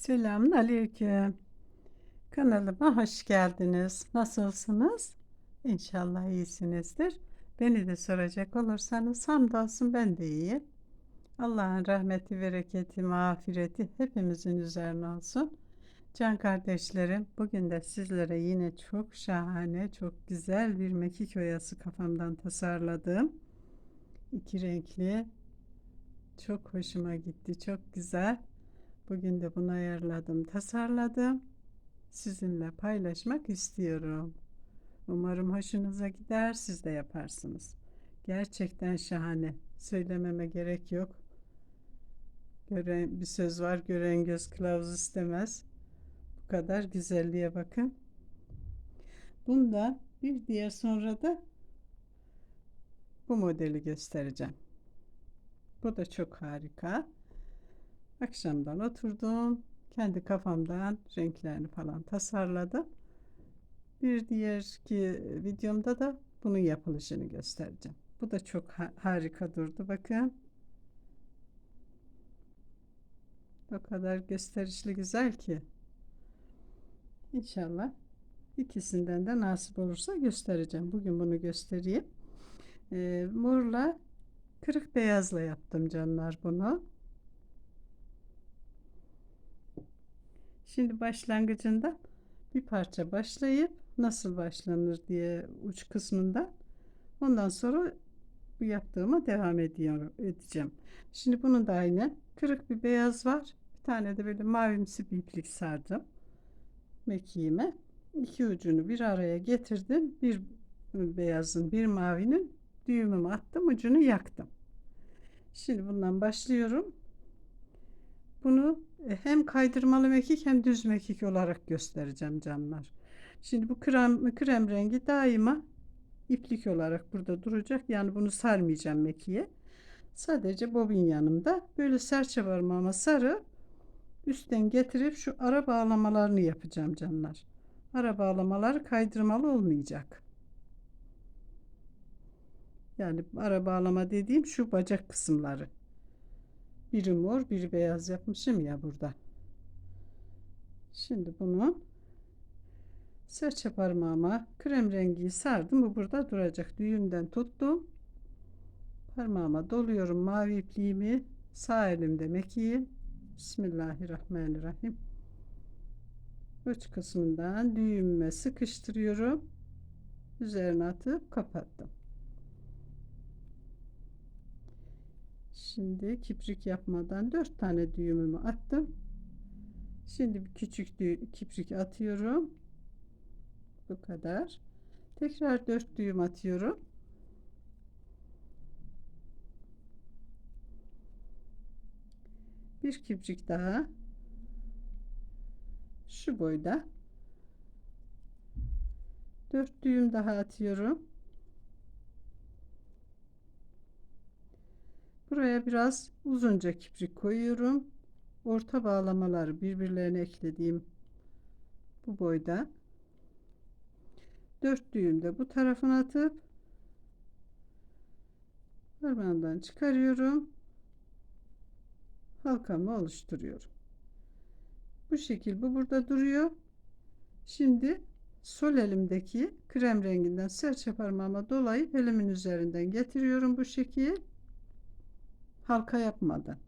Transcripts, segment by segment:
Selamun aleyküm. Kanalıma hoş geldiniz. Nasılsınız? İnşallah iyisinizdir. Beni de soracak olursanız hamdolsun ben de iyiyim. Allah'ın rahmeti, bereketi, mağfireti hepimizin üzerine olsun. Can kardeşlerim, bugün de sizlere yine çok şahane, çok güzel bir mekik oyası kafamdan tasarladım. İki renkli. Çok hoşuma gitti, çok güzel. Bugün de bunu ayarladım, tasarladım. Sizinle paylaşmak istiyorum. Umarım hoşunuza gider, siz de yaparsınız. Gerçekten şahane. Söylememe gerek yok. Gören bir söz var, gören göz kılavuz istemez. Bu kadar güzelliğe bakın. Bunda bir diğer sonra da bu modeli göstereceğim. Bu da çok harika. Akşamdan oturdum. Kendi kafamdan renklerini falan tasarladım. Bir diğerki videomda da bunun yapılışını göstereceğim. Bu da çok ha- harika durdu. Bakın. O kadar gösterişli güzel ki. İnşallah ikisinden de nasip olursa göstereceğim. Bugün bunu göstereyim. Ee, morla kırık beyazla yaptım canlar bunu. Şimdi başlangıcında bir parça başlayıp nasıl başlanır diye uç kısmından ondan sonra bu yaptığıma devam ediyorum edeceğim. Şimdi bunun da aynı kırık bir beyaz var. Bir tane de böyle mavimsi bir iplik sardım. Mekiğime iki ucunu bir araya getirdim. Bir beyazın bir mavinin düğümümü attım ucunu yaktım. Şimdi bundan başlıyorum. Bunu hem kaydırmalı mekik hem düz mekik olarak göstereceğim canlar. Şimdi bu krem, krem rengi daima iplik olarak burada duracak. Yani bunu sarmayacağım mekiğe. Sadece bobin yanımda böyle serçe parmağıma sarıp üstten getirip şu ara bağlamalarını yapacağım canlar. Ara bağlamaları kaydırmalı olmayacak. Yani ara bağlama dediğim şu bacak kısımları. Biri mor, biri beyaz yapmışım ya burada. Şimdi bunu serçe parmağıma krem rengi sardım. Bu burada duracak. Düğümden tuttum. Parmağıma doluyorum mavi ipliğimi. Sağ elimde mekiği. Bismillahirrahmanirrahim. Uç kısmından düğümüme sıkıştırıyorum. Üzerine atıp kapattım. Şimdi kiprik yapmadan dört tane düğümümü attım. Şimdi bir küçük kiprik atıyorum. Bu kadar. Tekrar dört düğüm atıyorum. Bir kiprik daha. Şu boyda. Dört düğüm daha atıyorum. Buraya biraz uzunca kiprik koyuyorum. Orta bağlamaları birbirlerine eklediğim bu boyda. Dört düğüm de bu tarafına atıp parmağımdan çıkarıyorum. Halkamı oluşturuyorum. Bu şekil bu burada duruyor. Şimdi sol elimdeki krem renginden serçe parmağıma dolayıp elimin üzerinden getiriyorum bu şekil halka yapmadan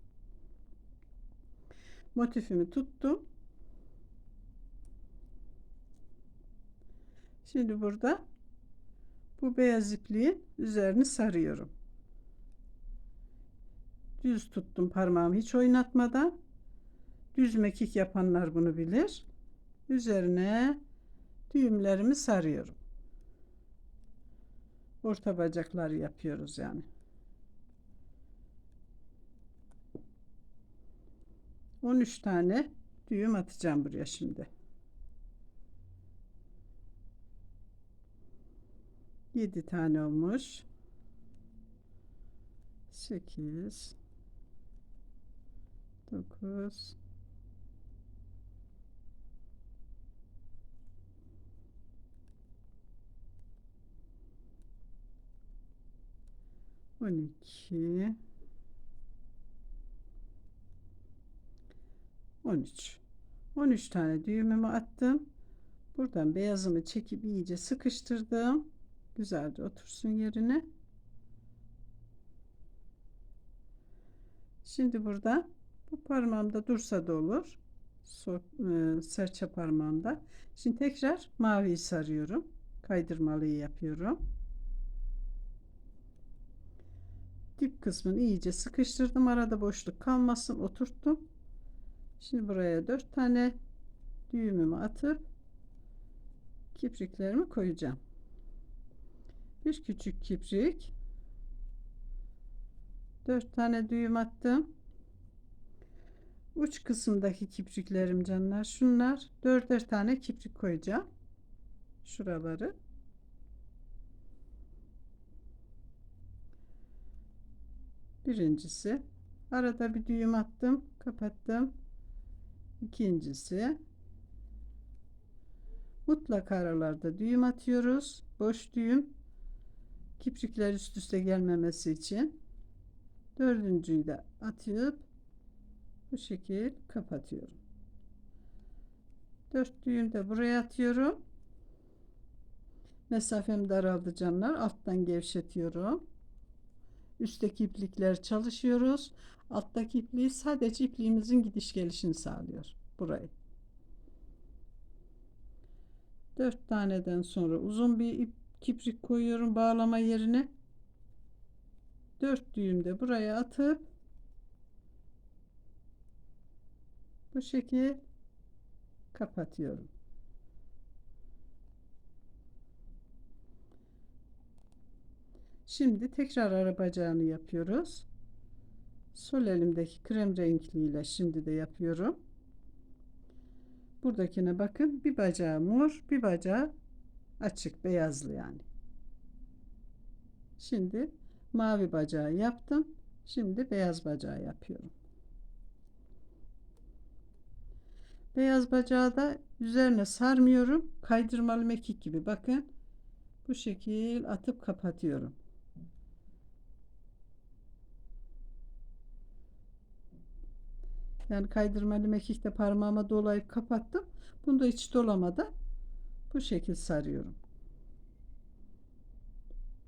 motifimi tuttum. Şimdi burada bu beyaz ipliğin üzerini sarıyorum. Düz tuttum parmağımı hiç oynatmadan. Düz mekik yapanlar bunu bilir. Üzerine düğümlerimi sarıyorum. Orta bacakları yapıyoruz yani 13 tane düğüm atacağım buraya şimdi. 7 tane olmuş. 8 9 12 13 13 tane düğümümü attım. Buradan beyazımı çekip iyice sıkıştırdım. Güzelce otursun yerine. Şimdi burada bu parmağımda dursa da olur. So, e, serçe parmağımda. Şimdi tekrar maviyi sarıyorum. Kaydırmalıyı yapıyorum. Dip kısmını iyice sıkıştırdım. Arada boşluk kalmasın. Oturttum. Şimdi buraya 4 tane düğümümü atıp kipriklerimi koyacağım. Bir küçük kiprik. 4 tane düğüm attım. Uç kısımdaki kipriklerim canlar şunlar. Dörder tane kiprik koyacağım. Şuraları. Birincisi. Arada bir düğüm attım. Kapattım. İkincisi. Mutlaka aralarda düğüm atıyoruz. Boş düğüm. Kiprikler üst üste gelmemesi için. Dördüncüyü de atıp bu şekil kapatıyorum. Dört düğüm de buraya atıyorum. Mesafem daraldı canlar. Alttan gevşetiyorum. Üstteki iplikler çalışıyoruz. Alttaki ipliği sadece ipliğimizin gidiş gelişini sağlıyor. Burayı. Dört taneden sonra uzun bir ip kiprik koyuyorum bağlama yerine. Dört düğüm de buraya atıp bu şekil kapatıyorum. Şimdi tekrar ara bacağını yapıyoruz. Sol elimdeki krem renkliyle şimdi de yapıyorum. Buradakine bakın. Bir bacağı mor, bir bacağı açık, beyazlı yani. Şimdi mavi bacağı yaptım. Şimdi beyaz bacağı yapıyorum. Beyaz bacağı da üzerine sarmıyorum. Kaydırmalı mekik gibi bakın. Bu şekil atıp kapatıyorum. Yani kaydırmalı mekikte parmağıma dolayıp kapattım. Bunu da hiç dolamadan bu şekil sarıyorum.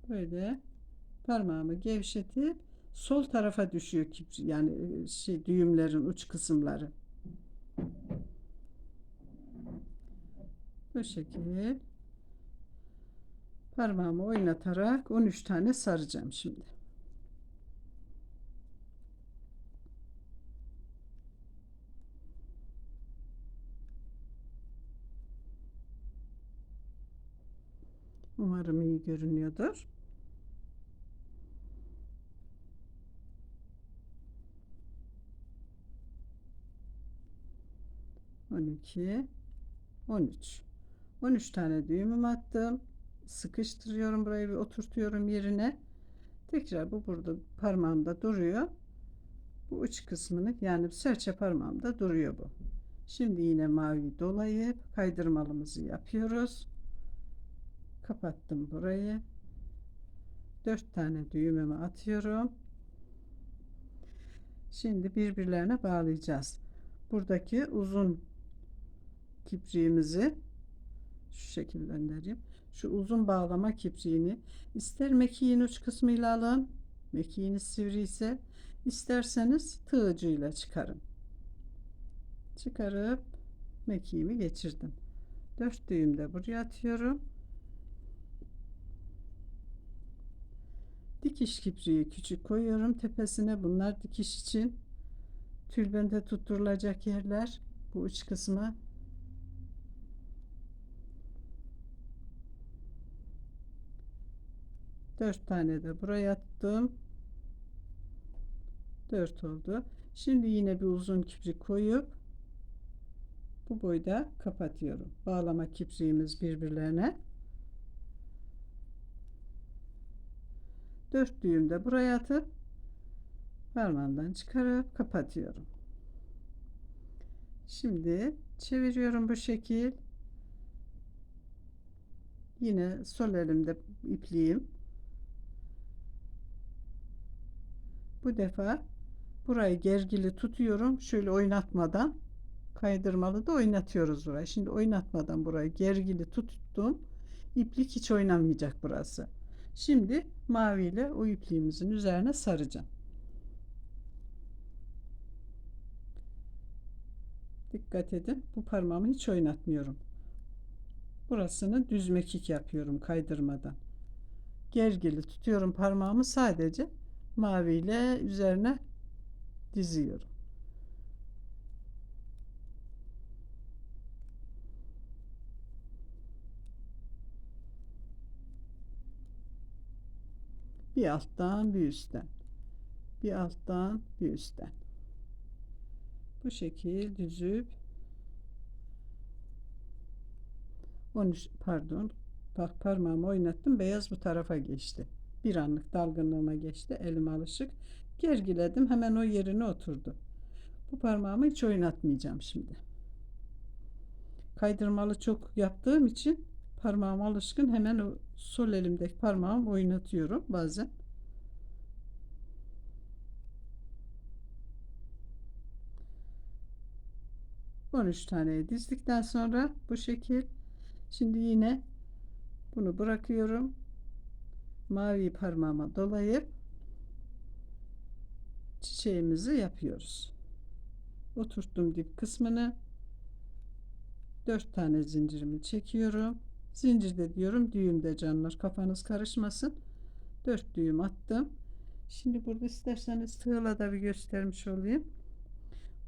Böyle parmağımı gevşetip sol tarafa düşüyor yani şey düğümlerin uç kısımları. Bu şekil parmağımı oynatarak 13 tane saracağım şimdi. Umarım iyi görünüyordur. On iki, on üç. On üç tane düğümüm attım. Sıkıştırıyorum burayı bir oturtuyorum yerine. Tekrar bu burada parmağımda duruyor. Bu uç kısmını yani serçe parmağımda duruyor bu. Şimdi yine mavi dolayıp kaydırmalımızı yapıyoruz kapattım burayı. Dört tane düğümümü atıyorum. Şimdi birbirlerine bağlayacağız. Buradaki uzun kipriğimizi şu şekilde göndereyim. Şu uzun bağlama kipriğini ister mekiğin uç kısmıyla alın mekiğiniz sivri ise isterseniz tığcıyla çıkarın. Çıkarıp mekiğimi geçirdim. Dört düğüm de buraya atıyorum dikiş kipriği küçük koyuyorum tepesine. Bunlar dikiş için tülbente tutturulacak yerler. Bu uç kısmı dört tane de buraya attım. Dört oldu. Şimdi yine bir uzun kiprik koyup bu boyda kapatıyorum. Bağlama kipriğimiz birbirlerine 4 düğüm de buraya atıp parmağımdan çıkarıp kapatıyorum. Şimdi çeviriyorum bu şekil. Yine sol elimde ipliğim. Bu defa burayı gergili tutuyorum. Şöyle oynatmadan kaydırmalı da oynatıyoruz burayı. Şimdi oynatmadan burayı gergili tuttum. İplik hiç oynamayacak burası. Şimdi maviyle o ipliğimizin üzerine saracağım. Dikkat edin. Bu parmağımı hiç oynatmıyorum. Burasını düz mekik yapıyorum kaydırmadan. Gergili tutuyorum parmağımı sadece maviyle üzerine diziyorum. Bir alttan bir üstten. Bir alttan bir üstten. Bu şekil düzüp 13 pardon bak parmağımı oynattım beyaz bu tarafa geçti. Bir anlık dalgınlığıma geçti elim alışık. Gergiledim hemen o yerine oturdu. Bu parmağımı hiç oynatmayacağım şimdi. Kaydırmalı çok yaptığım için parmağım alışkın. Hemen o sol elimdeki parmağımı oynatıyorum bazen. On üç tane dizdikten sonra bu şekil. Şimdi yine bunu bırakıyorum. Mavi parmağıma dolayıp çiçeğimizi yapıyoruz. Oturttum dip kısmını. 4 tane zincirimi çekiyorum zincirde diyorum düğümde canlar. Kafanız karışmasın. 4 düğüm attım. Şimdi burada isterseniz tığla da bir göstermiş olayım.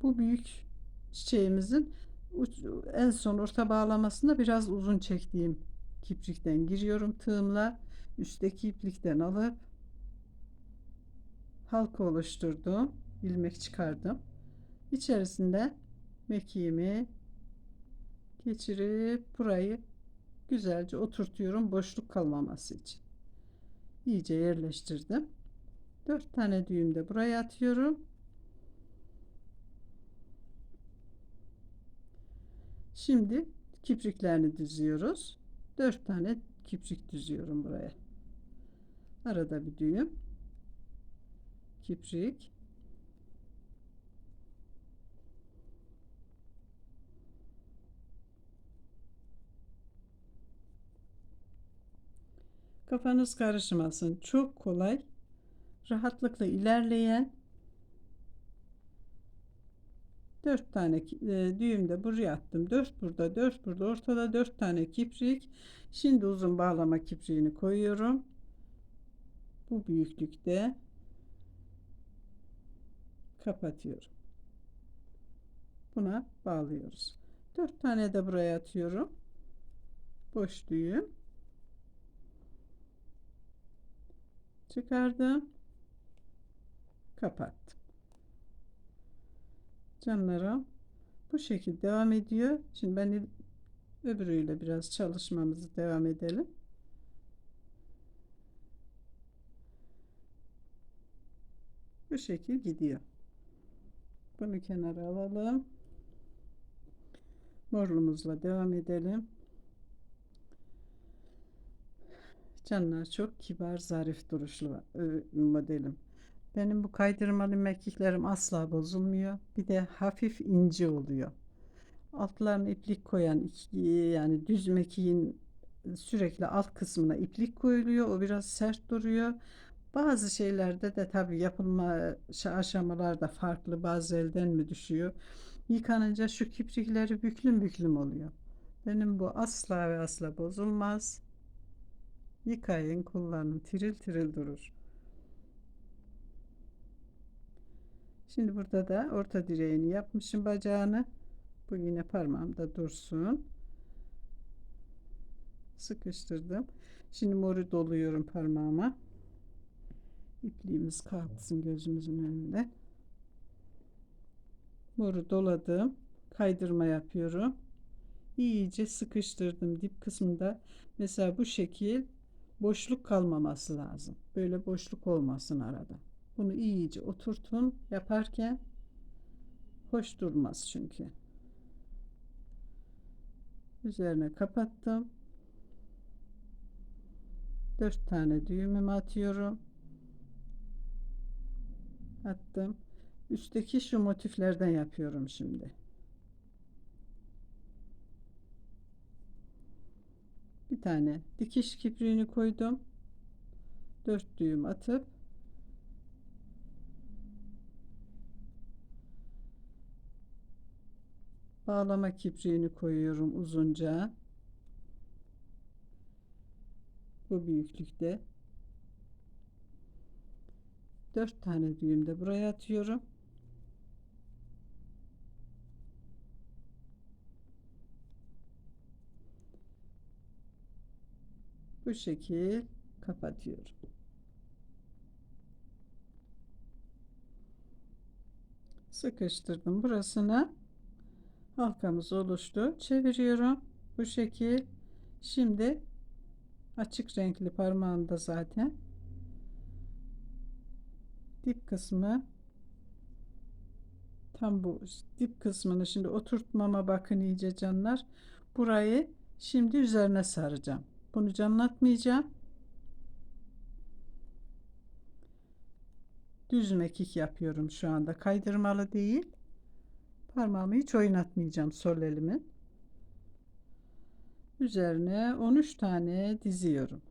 Bu büyük çiçeğimizin en son orta bağlamasında biraz uzun çektiğim kiprikten giriyorum tığımla. Üstteki iplikten alıp halka oluşturdum. İlmek çıkardım. İçerisinde mekiğimi geçirip burayı güzelce oturtuyorum boşluk kalmaması için. İyice yerleştirdim. 4 tane düğüm de buraya atıyorum. Şimdi kipriklerini düzüyoruz. 4 tane kiprik düzüyorum buraya. Arada bir düğüm. Kiprik Kafanız karışmasın. Çok kolay. Rahatlıkla ilerleyen 4 tane e, düğüm buraya attım. 4 burada, 4 burada, ortada 4 tane kiprik. Şimdi uzun bağlama kipriğini koyuyorum. Bu büyüklükte kapatıyorum. Buna bağlıyoruz. 4 tane de buraya atıyorum. Boş düğüm. Çıkardım. Kapattım. Canlarım bu şekilde devam ediyor. Şimdi ben öbürüyle biraz çalışmamızı devam edelim. Bu şekil gidiyor. Bunu kenara alalım. Morlumuzla devam edelim Canlar çok kibar, zarif duruşlu modelim. Benim bu kaydırmalı mekiklerim asla bozulmuyor. Bir de hafif ince oluyor. Altlarına iplik koyan iki, yani düz mekiğin sürekli alt kısmına iplik koyuluyor. O biraz sert duruyor. Bazı şeylerde de tabi yapılma aşamalarda farklı. Bazı elden mi düşüyor. Yıkanınca şu kiprikleri büklüm büklüm oluyor. Benim bu asla ve asla bozulmaz. Yıkayın, kullanın. Tiril tiril durur. Şimdi burada da orta direğini yapmışım bacağını. Bu yine parmağımda dursun. Sıkıştırdım. Şimdi moru doluyorum parmağıma. İpliğimiz kalksın gözümüzün önünde. Moru doladım. Kaydırma yapıyorum. İyice sıkıştırdım dip kısmında. Mesela bu şekil boşluk kalmaması lazım. Böyle boşluk olmasın arada. Bunu iyice oturtun yaparken hoş durmaz çünkü. Üzerine kapattım. 4 tane düğümümü atıyorum. Attım. Üstteki şu motiflerden yapıyorum şimdi. Tane dikiş kipriğini koydum. 4 düğüm atıp bağlama kipriğini koyuyorum uzunca. Bu büyüklükte. 4 tane düğüm de buraya atıyorum. Bu şekil kapatıyorum. Sıkıştırdım burasını. Halkamız oluştu. Çeviriyorum. Bu şekil. Şimdi açık renkli parmağımda zaten dip kısmı tam bu dip kısmını şimdi oturtmama bakın iyice canlar. Burayı şimdi üzerine saracağım. Bunu canlatmayacağım. Düz mekik yapıyorum şu anda. Kaydırmalı değil. Parmağımı hiç oynatmayacağım sol elimin. Üzerine 13 tane diziyorum.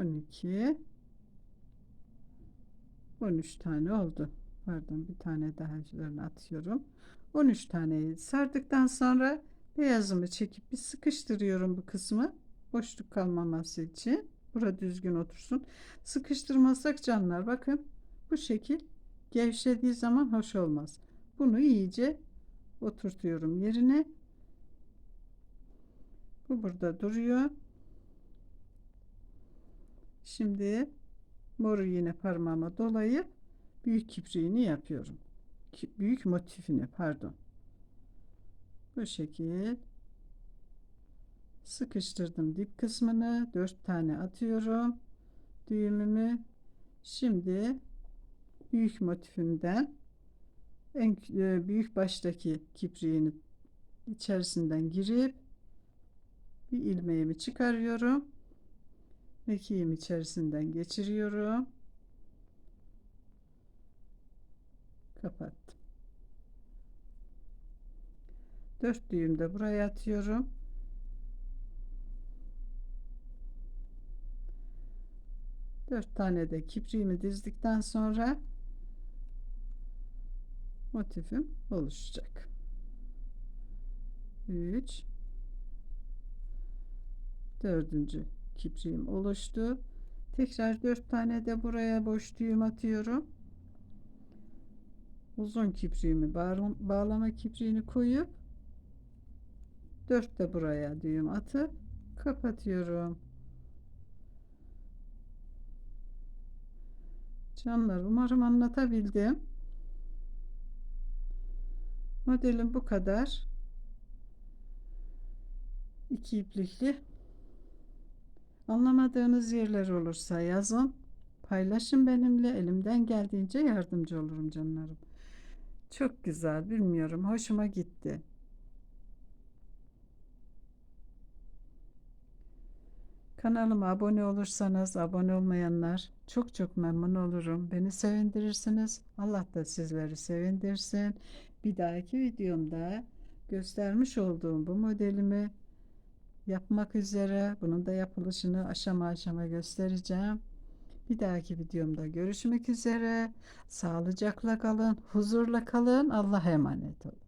On iki, on üç tane oldu. Pardon bir tane daha üzerine atıyorum. 13 taneyi sardıktan sonra beyazımı çekip bir sıkıştırıyorum bu kısmı. Boşluk kalmaması için. Bura düzgün otursun. Sıkıştırmazsak canlar bakın bu şekil gevşediği zaman hoş olmaz. Bunu iyice oturtuyorum yerine. Bu burada duruyor. Şimdi moru yine parmağıma dolayıp büyük kipriğini yapıyorum. Büyük motifini pardon. Bu şekil sıkıştırdım dip kısmını. 4 tane atıyorum. Düğümümü. Şimdi büyük motifimden en e, büyük baştaki kipriğini içerisinden girip bir ilmeğimi çıkarıyorum. Mekiğimi içerisinden geçiriyorum. Kapattım. 4 düğüm de buraya atıyorum. Dört tane de kipriğimi dizdikten sonra motifim oluşacak. 3 dördüncü kipriğim oluştu. Tekrar dört tane de buraya boş düğüm atıyorum. Uzun kipriğimi bağla- bağlama kipriğini koyup dört de buraya düğüm atıp kapatıyorum. Canlar umarım anlatabildim. Modelim bu kadar. İki iplikli. Anlamadığınız yerler olursa yazın. Paylaşın benimle. Elimden geldiğince yardımcı olurum canlarım. Çok güzel. Bilmiyorum. Hoşuma gitti. Kanalıma abone olursanız, abone olmayanlar çok çok memnun olurum. Beni sevindirirsiniz. Allah da sizleri sevindirsin. Bir dahaki videomda göstermiş olduğum bu modelimi yapmak üzere. Bunun da yapılışını aşama aşama göstereceğim. Bir dahaki videomda görüşmek üzere. Sağlıcakla kalın, huzurla kalın. Allah'a emanet olun.